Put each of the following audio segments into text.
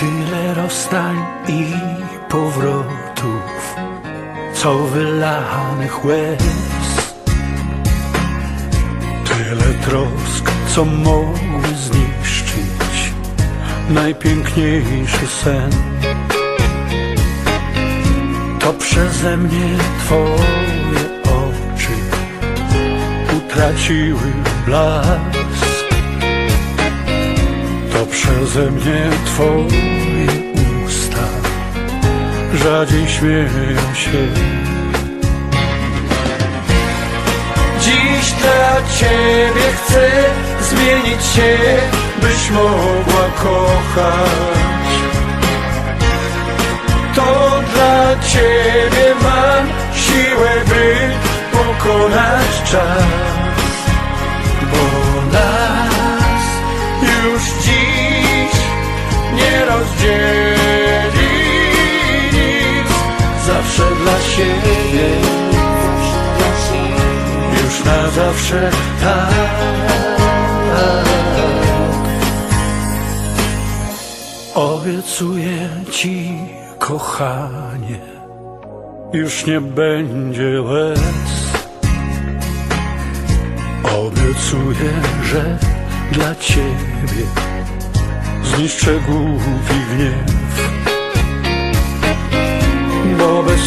Tyle rozstań i powrotów, co wylanych łez. Tyle trosk, co mogły zniszczyć najpiękniejszy sen. To przeze mnie twoje oczy utraciły blask. Przeze mnie twoje usta rzadziej śmieją się. Dziś dla ciebie chcę zmienić się, byś mogła kochać. To dla ciebie mam siłę, by pokonać czas. Dla siebie, już na zawsze tak. Obiecuję ci, kochanie, już nie będzie łez. Obiecuję, że dla ciebie zniszczę głupi gniew.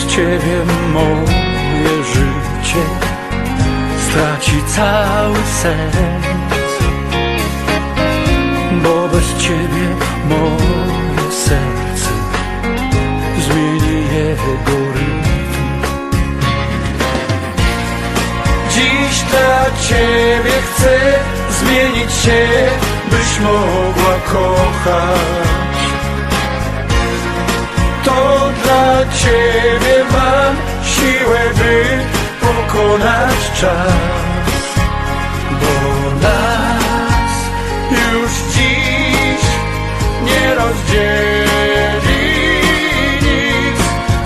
Ciebie moje życie straci cały sens. Bo bez ciebie moje serce zmieni jego rytm. Dziś dla ciebie chcę zmienić się, byś mogła kochać. Ciebie mam siłę, by pokonać czas. Bo nas już dziś nie rozdzieli nic.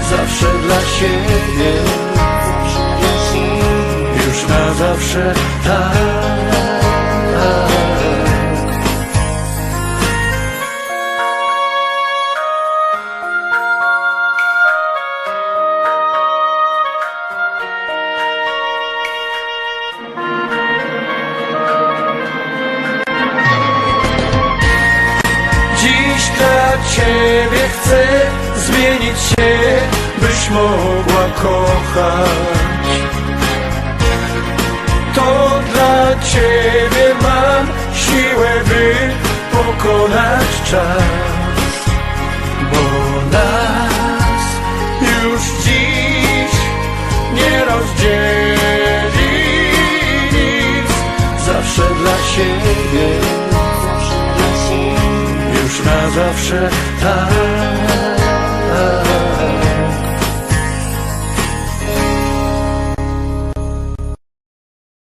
Zawsze dla siebie, już na zawsze ciebie chcę zmienić się, byś mogła kochać. To dla ciebie mam siłę, by pokonać czas. Bo nas już dziś nie rozdzieli nic. Zawsze dla siebie na zawsze tak.